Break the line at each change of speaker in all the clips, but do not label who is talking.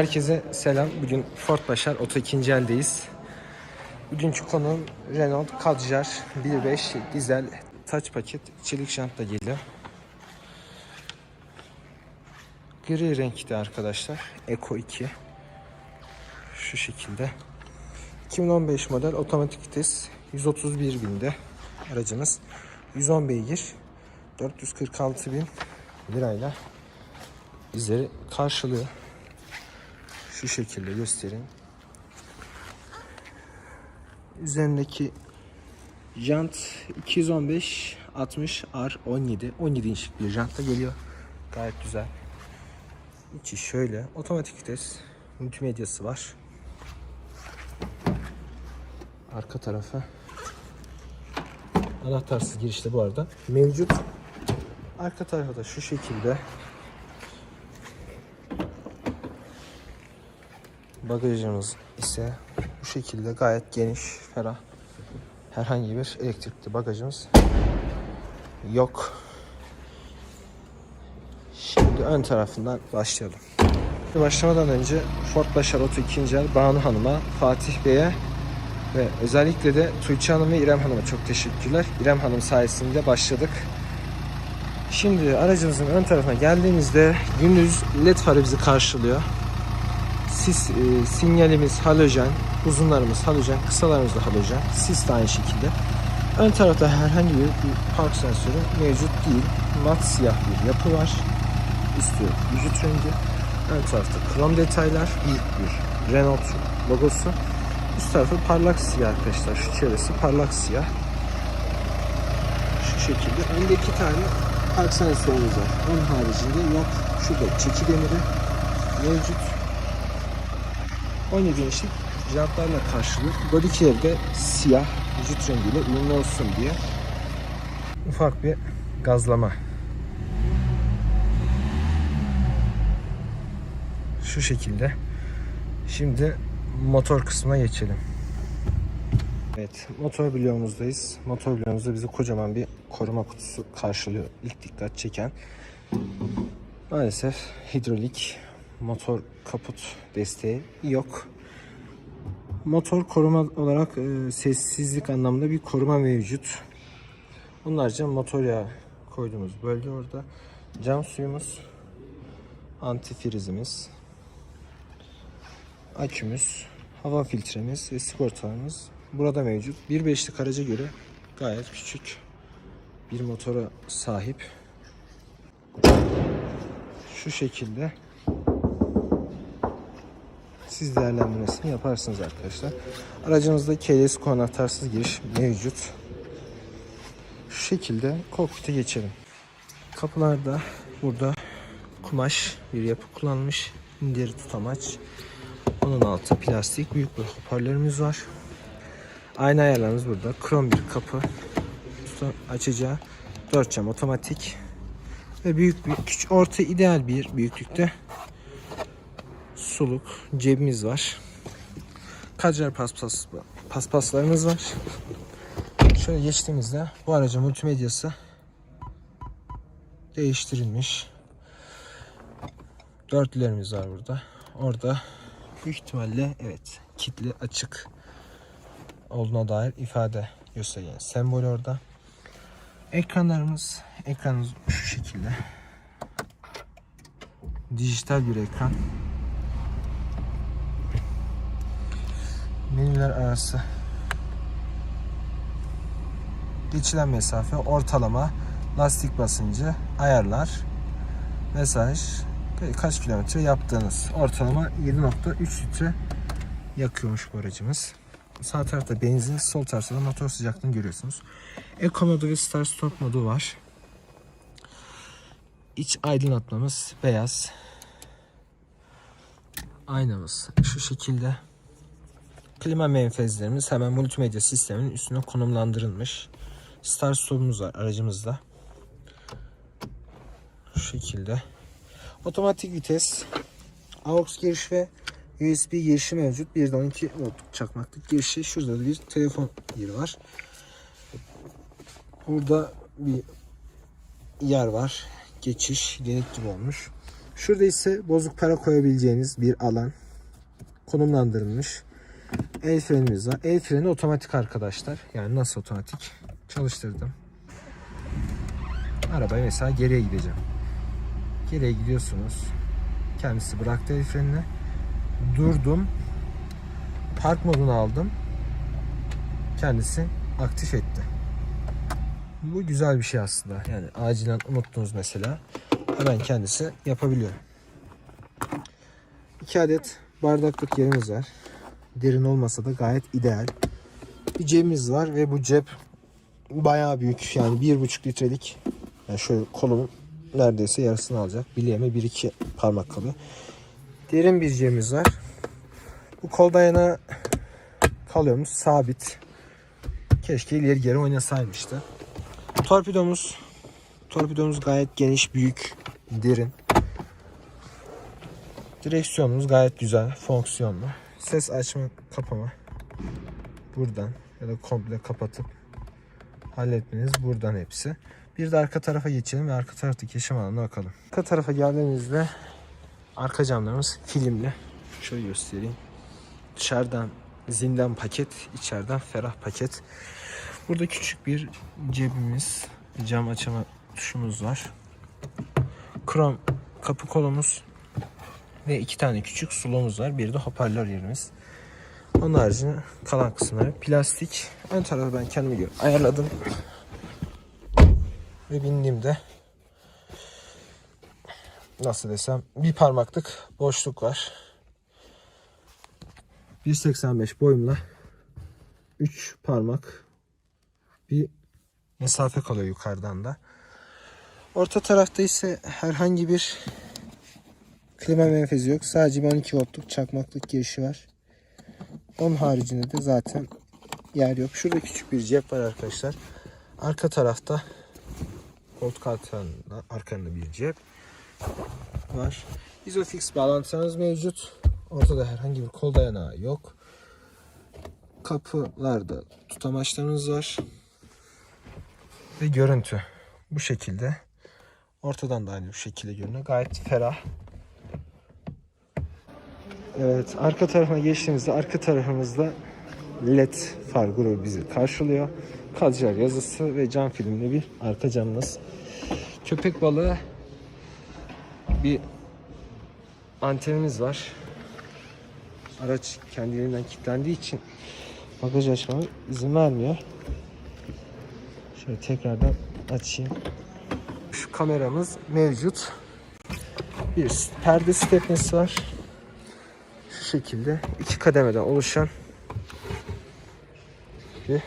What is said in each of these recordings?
Herkese selam. Bugün Fort Başar Oto 2. eldeyiz. Bugünkü konum Renault Kadjar 1.5 dizel taç paket çelik jantla geliyor. Gri renkte arkadaşlar. Eco 2. Şu şekilde. 2015 model otomatik vites 131 binde aracımız. 110 beygir 446 bin lirayla bizleri karşılıyor. Şu şekilde göstereyim. Üzerindeki jant 215 60 R 17 17 inçlik bir jantla geliyor. Gayet güzel. İçi şöyle otomatik vites multimedyası var. Arka tarafa anahtarsız girişte bu arada mevcut. Arka tarafa da şu şekilde Bagajımız ise bu şekilde gayet geniş, ferah. Herhangi bir elektrikli bagajımız yok. Şimdi ön tarafından başlayalım. Başlamadan önce Ford Başar Oto 2. el Banu Hanım'a, Fatih Bey'e ve özellikle de Tuğçe Hanım ve İrem Hanım'a çok teşekkürler. İrem Hanım sayesinde başladık. Şimdi aracımızın ön tarafına geldiğimizde gündüz led farı bizi karşılıyor. Sis e, sinyalimiz halojen, uzunlarımız halojen, kısalarımız da halojen. Sis de aynı şekilde. Ön tarafta herhangi bir, park sensörü mevcut değil. Mat siyah bir yapı var. Üstü vücut rengi. Ön tarafta krom detaylar. Büyük bir Renault logosu. Üst tarafı parlak siyah arkadaşlar. Şu çevresi parlak siyah. Şu şekilde. Önde iki tane park sensörümüz var. Onun haricinde yok. Şurada çeki demiri mevcut. 17 inçlik jantlarla karşılığı. Bodykileri de siyah vücut rengiyle uyumlu olsun diye ufak bir gazlama. Şu şekilde. Şimdi motor kısmına geçelim. Evet, motor bloğumuzdayız. Motor bloğumuzda bizi kocaman bir koruma kutusu karşılıyor. İlk dikkat çeken. Maalesef hidrolik motor kaput desteği yok. Motor koruma olarak e, sessizlik anlamında bir koruma mevcut. Bunlarca motor yağı koyduğumuz bölge orada. Cam suyumuz, antifrizimiz, akümüz, hava filtremiz ve sigortalarımız burada mevcut. 1.5'lik araca göre gayet küçük bir motora sahip. Şu şekilde siz değerlendirmesini yaparsınız arkadaşlar. Aracımızda keyless anahtarsız giriş mevcut. Şu şekilde kokpite geçelim. Kapılarda burada kumaş bir yapı kullanmış. Deri tutamaç. Onun altı plastik büyük bir hoparlörümüz var. Ayna ayarlarımız burada. Krom bir kapı. Açacağı. Dört cam otomatik. Ve büyük bir küçük orta ideal bir büyüklükte suluk cebimiz var. Kacar paspas paspaslarımız var. Şöyle geçtiğimizde bu aracın multimedyası değiştirilmiş. Dörtlülerimiz var burada. Orada büyük ihtimalle evet kitli açık olduğuna dair ifade gösteriyor. Sembol orada. Ekranlarımız ekranımız şu şekilde. Dijital bir ekran. Menüler arası? Geçilen mesafe ortalama lastik basıncı ayarlar mesaj kaç kilometre yaptığınız. Ortalama 7.3 litre yakıyormuş bu aracımız. Sağ tarafta benzin sol tarafta da motor sıcaklığını görüyorsunuz. Eco modu ve Start Stop modu var. İç aydınlatmamız beyaz. Aynamız şu şekilde Klima menfezlerimiz hemen multimedya sisteminin üstüne konumlandırılmış. Start stop'umuz var aracımızda. Şu şekilde. Otomatik vites, AUX giriş ve USB girişi mevcut. Bir de 12 volt çakmaklık girişi. Şurada da bir telefon yeri var. Burada bir yer var. Geçiş, delik gibi olmuş. Şurada ise bozuk para koyabileceğiniz bir alan konumlandırılmış. El frenimiz var. El freni otomatik arkadaşlar. Yani nasıl otomatik? Çalıştırdım. Arabaya mesela geriye gideceğim. Geriye gidiyorsunuz. Kendisi bıraktı el frenini. Durdum. Park modunu aldım. Kendisi aktif etti. Bu güzel bir şey aslında. Yani acilen unuttunuz mesela. Hemen kendisi yapabiliyor. İki adet bardaklık yerimiz var. Derin olmasa da gayet ideal. Bir cebimiz var ve bu cep bayağı büyük. Yani bir buçuk litrelik. Yani şöyle kolumun neredeyse yarısını alacak. Bileğime bir iki parmak kalıyor. Derin bir cebimiz var. Bu kol dayanağı kalıyormuş. Sabit. Keşke ileri geri oynasaymıştı. Torpidomuz torpidomuz gayet geniş, büyük, derin. Direksiyonumuz gayet güzel, fonksiyonlu. Ses açma, kapama buradan ya da komple kapatıp halletmeniz buradan hepsi. Bir de arka tarafa geçelim ve arka taraftaki yaşam alanına bakalım. Arka tarafa geldiğimizde arka camlarımız filmli. Şöyle göstereyim. Dışarıdan zindan paket, içeriden ferah paket. Burada küçük bir cebimiz, cam açama tuşumuz var. Krom kapı kolumuz ve iki tane küçük sulumuz var. Bir de hoparlör yerimiz. Onun haricinde kalan kısımları plastik. Ön tarafı ben kendime göre ayarladım. Ve bindiğimde nasıl desem bir parmaklık boşluk var. 1.85 boyumla 3 parmak bir mesafe kalıyor yukarıdan da. Orta tarafta ise herhangi bir klima menfezi yok. Sadece bir 12 voltluk çakmaklık girişi var. Onun haricinde de zaten yer yok. Şurada küçük bir cep var arkadaşlar. Arka tarafta koltuk altında arkanında bir cep var. Isofix bağlantımız mevcut. Ortada herhangi bir kol dayanağı yok. Kapılarda tutamaçlarımız var. Ve görüntü bu şekilde. Ortadan da aynı bu şekilde görünüyor. Gayet ferah. Evet arka tarafına geçtiğimizde arka tarafımızda LED far grubu bizi karşılıyor. Kadıcılar yazısı ve cam filmli bir arka camımız. Köpek balığı bir antenimiz var. Araç kendiliğinden kilitlendiği için bagaj açmama izin vermiyor. Şöyle tekrardan açayım. Şu kameramız mevcut. Bir perde stepnesi var. Şekilde iki kademeden oluşan bir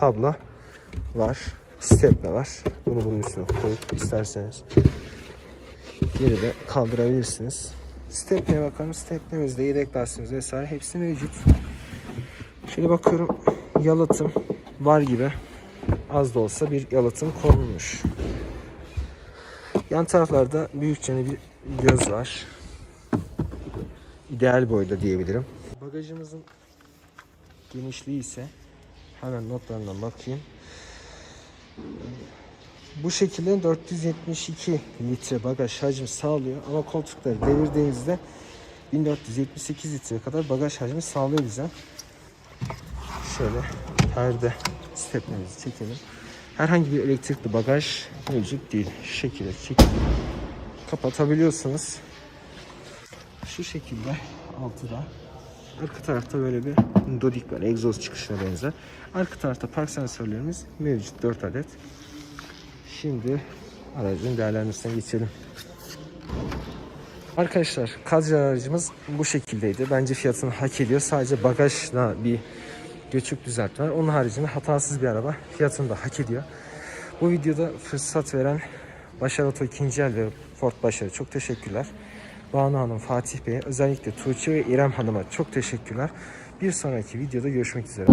tablo var. Stepne var. Bunu bunun üstüne koyup isterseniz geri de kaldırabilirsiniz. Stepne'ye bakalım. Stepne'mizde yedek lastiğimiz vesaire hepsi mevcut. Şöyle bakıyorum yalıtım var gibi. Az da olsa bir yalıtım konulmuş. Yan taraflarda büyükçe bir göz var. İdeal boyda diyebilirim. Bagajımızın genişliği ise hemen notlarından bakayım. Bu şekilde 472 litre bagaj hacmi sağlıyor ama koltukları devirdiğinizde 1478 litre kadar bagaj hacmi sağlıyor bize. Şöyle perde steplerimizi çekelim. Herhangi bir elektrikli bagaj mevcut değil. Şu şekilde çekip kapatabiliyorsunuz. Şu şekilde altıda. Arka tarafta böyle bir dodik var. Egzoz çıkışına benzer. Arka tarafta park sensörlerimiz mevcut 4 adet. Şimdi aracın değerlendirmesine geçelim. Arkadaşlar Kadri aracımız bu şekildeydi. Bence fiyatını hak ediyor. Sadece bagajla bir göçük düzeltme var. Onun haricinde hatasız bir araba. Fiyatını da hak ediyor. Bu videoda fırsat veren Başar Oto ikinci el ve Ford Başarı çok teşekkürler. Banu Hanım, Fatih Bey'e, özellikle Tuğçe ve İrem Hanım'a çok teşekkürler. Bir sonraki videoda görüşmek üzere.